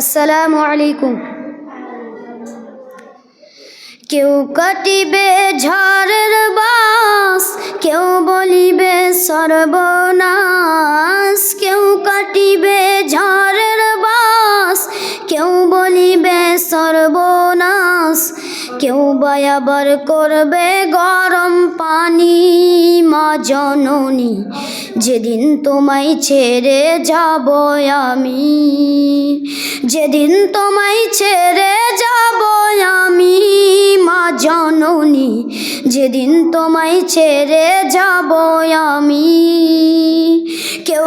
আসসালামু আলাইকুম। কেউ কাটিবে ঝড়ের বাস, কেউ বলিবে সর্বনাশ, কেউ কাটিবে ঝড়ের বাস, কেউ বলিবে সর্বনাশ, কেউ বায়াবার করবে গরম পানি, মা জননী যেদিন তোমায় ছেড়ে যাব আমি, যেদিন তোমায় ছেড়ে যাব আমি, মা জননী, যেদিন তোমায় ছেড়ে যাব আমি, কেউ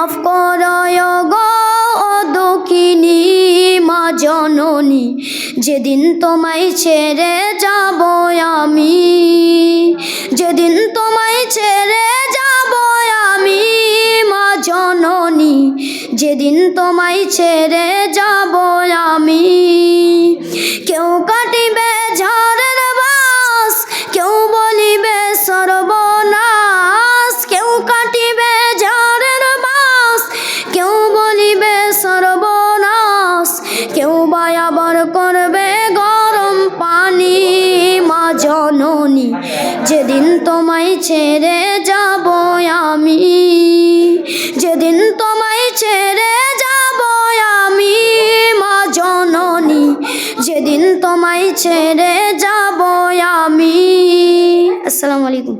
মাফ করয় গো দুঃখিনী মা জননী, যেদিন তোমায় ছেড়ে যাব আমি, যেদিন তোমায় ছেড়ে যাব আমি, মা জননী, যেদিন তোমায় ছেড়ে তোমায় ছেড়ে যাব আমি। যেদিন তোমায় ছেড়ে যাব আমি, মা জননী, যেদিন তোমায় ছেড়ে যাব আমি। আসসালামু আলাইকুম।